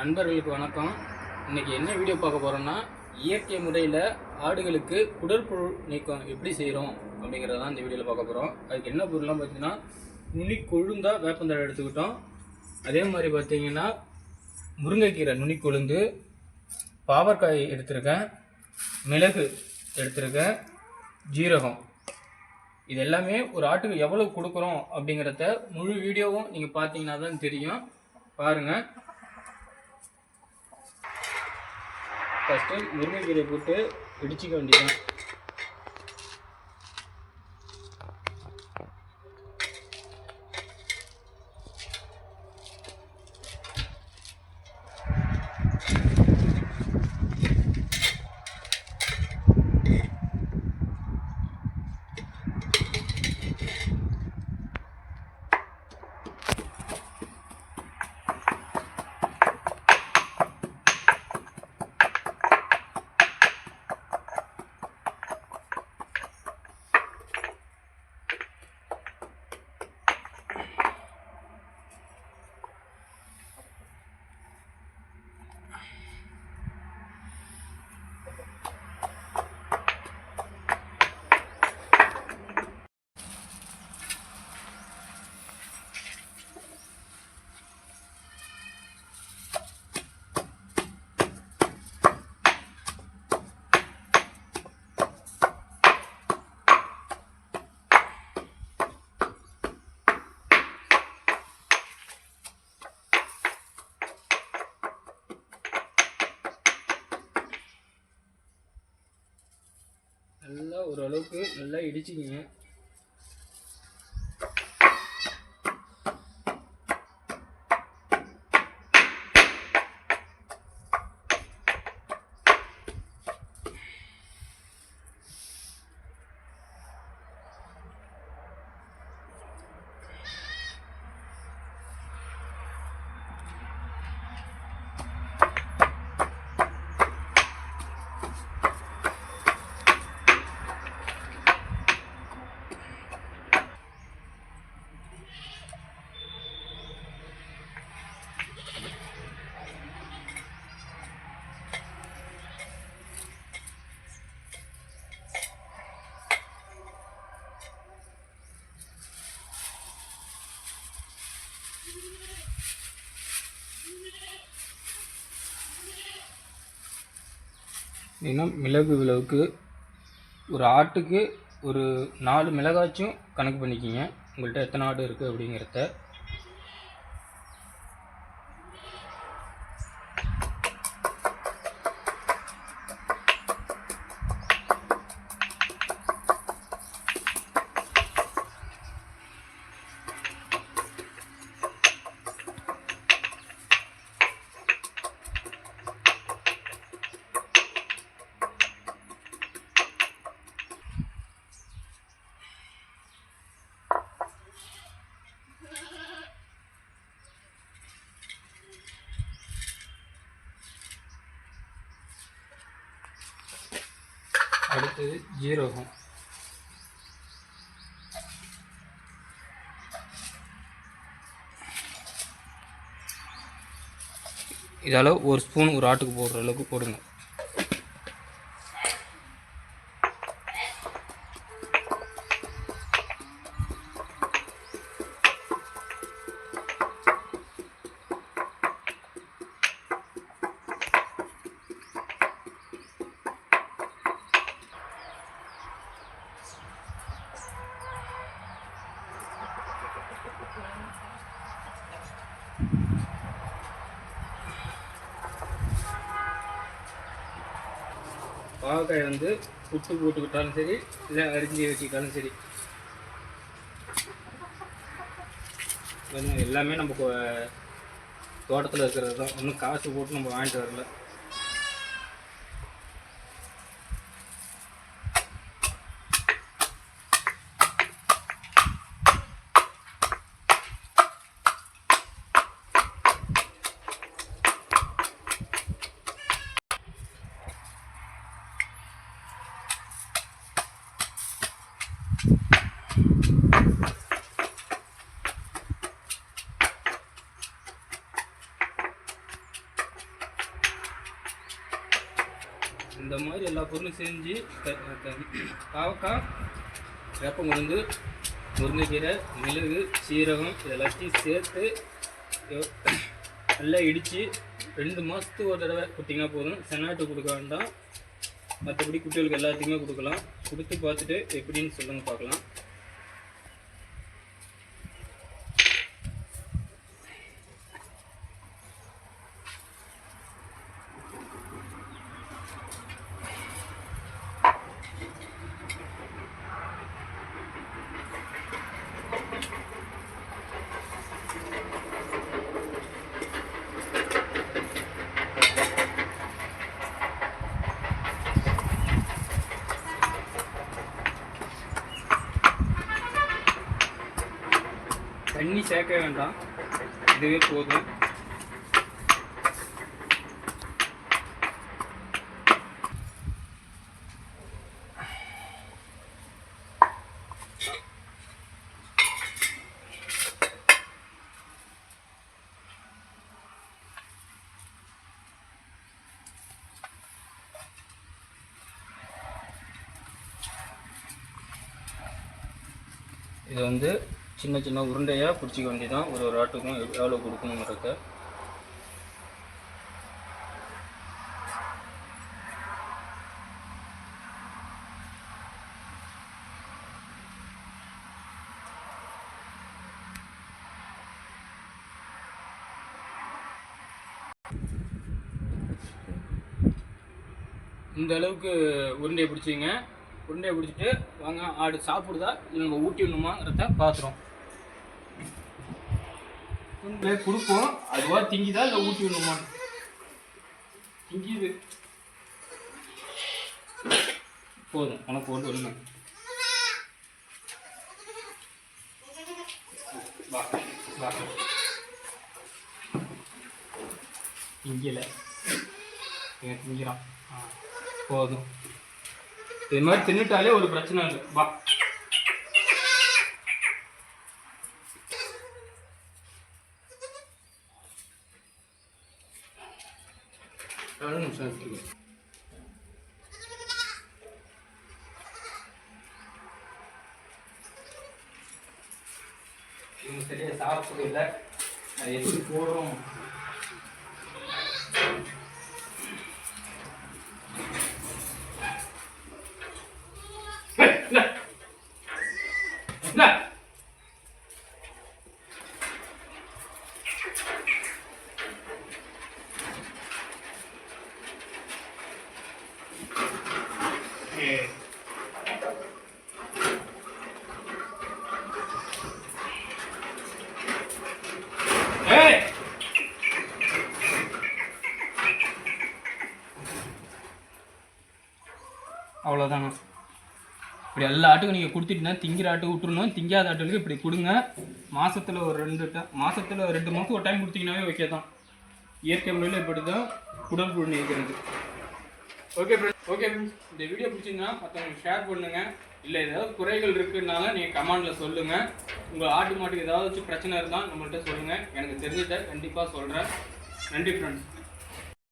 நண்பர்களுக்கு வணக்கம். இன்னைக்கு என்ன வீடியோ பார்க்க போகிறோன்னா இயற்கை முறையில் ஆடுகளுக்கு குடற்புழு நீக்கம் எப்படி செய்கிறோம் அப்படிங்கிறத தான் இந்த வீடியோவில் பார்க்க போகிறோம் அதுக்கு என்ன பொருள்லாம் பார்த்தீங்கன்னா நுனி கொழுந்தாக வேப்பந்தழை எடுத்துக்கிட்டோம். அதே மாதிரி பார்த்தீங்கன்னா முருங்கைக்கீரை நுனி கொழுந்து பாவற்காய் எடுத்திருக்கேன் மிளகு எடுத்திருக்கேன் ஜீரகம். இது எல்லாமே ஒரு ஆட்டுக்கு எவ்வளவு கொடுக்குறோம் அப்படிங்கிறத முழு வீடியோவும் நீங்கள் பார்த்தீங்கன்னா தான் தெரியும். பாருங்கள் ஃபஸ்ட்டு முருங்கைக்கீரை போட்டு இடிச்சிக்க வேண்டியதான் நல்லா ஓரளவுக்கு நல்லா இடிச்சிக்கிங்க. இன்னும் மிளகு விளவுக்கு ஒரு ஆட்டுக்கு ஒரு நாலு மிளகாச்சும் கணக்கு பண்ணிக்கிங்க. உங்கள்கிட்ட எத்தனை ஆடு இருக்குது அப்படிங்கிறத. அடுத்தது ஜீரகம். இதால் ஒரு ஸ்பூன் ஒரு ஆட்டுக்கு போடுற அளவுக்கு போடுங்க. பாவக்காய் வந்து புட்டு போட்டுக்கிட்டாலும் சரி இல்லை அரிஞ்சு வச்சுக்கிட்டாலும் சரி. எல்லாமே நம்ம தோட்டத்தில் இருக்கிறது தான். ஒன்றும் காசு போட்டு நம்ம வாங்கிட்டு வரல. இந்த மாதிரி எல்லா பொருளும் செஞ்சு க- க- பாவக்காய் வேப்பங்குழுந்து முருங்கைக்கீரை மிளகு சீரகம் இது எல்லாத்தையும் சேர்த்து நல்லா இடித்து ரெண்டு மாதத்துக்கு ஒரு தடவை கொடுத்திங்கன்னா போதும். செனாட்டு கொடுக்க வேண்டாம். மற்றபடி குட்டிகளுக்கு எல்லாத்தையுமே கொடுக்கலாம். கொடுத்து பார்த்துட்டு எப்படின்னு சொல்லுங்கள் பார்க்கலாம். சேர்க்க வேண்டாம். இதுவே போதும். இது வந்து சின்ன சின்ன உருண்டையாக பிடிச்சிக்க வேண்டியதான் ஒரு ஒரு ஆட்டுக்கும் எவ்வளோ கொடுக்கணுங்கிறத. இந்த அளவுக்கு உருண்டையை பிடிச்சிங்க உருண்டையை பிடிச்சிட்டு வாங்க ஆடு சாப்பிடுதா இல்லை நம்ம ஊட்டி விடணுமாங்கிறத பார்த்துறோம் உருண்டை கொடுப்போம். அதுவா திங்கிதா இல்லை ஊட்டி விடணுமா? திங்கிது. போதும் உனக்கு ஒன்று ஒன்று திங்கலை. திங்கிறான். ஆ போதும். இது மாதிரி தின்னுட்டாலே ஒரு பிரச்சனை இல்லை. வா. நிமிஷம் இருக்கு இவங்க சரியா சாப்பிடவே இல்லை. எப்படி போடுறோம் ஏய், இந்தா. இந்தா. ஏய். ஏய். அவ்வளோதாங்க இப்படி எல்லா ஆட்டுக்கும் நீங்கள் கொடுத்துட்டீங்கன்னா திங்கிற ஆட்டு விட்டுருணும் திங்காத ஆட்டுகளுக்கு இப்படி கொடுங்க. மாதத்தில் ஒரு ரெண்டு டைம் மாதத்தில் ரெண்டு மாதம் ஒரு டைம் கொடுத்தீங்கன்னாவே ஓகே தான். இயற்கை முறையில் இப்படி தான் குடல் புழு இருக்கிறது. ஓகே ஃப்ரெண்ட்ஸ் ஓகே ஃப்ரெண்ட்ஸ் இந்த வீடியோ பிடிச்சிங்கன்னா மற்றவங்களுக்கு ஷேர் பண்ணுங்க. இல்லை ஏதாவது குறைகள் இருக்குதுனால நீங்கள் கமெண்டில் சொல்லுங்கள் உங்கள் ஆட்டு மாட்டுக்கு ஏதாவது பிரச்சனை இருந்தால் நம்மள்கிட்ட சொல்லுங்கள் எனக்கு தெரிஞ்சதை கண்டிப்பாக சொல்கிறேன் நன்றி ஃப்ரெண்ட்ஸ்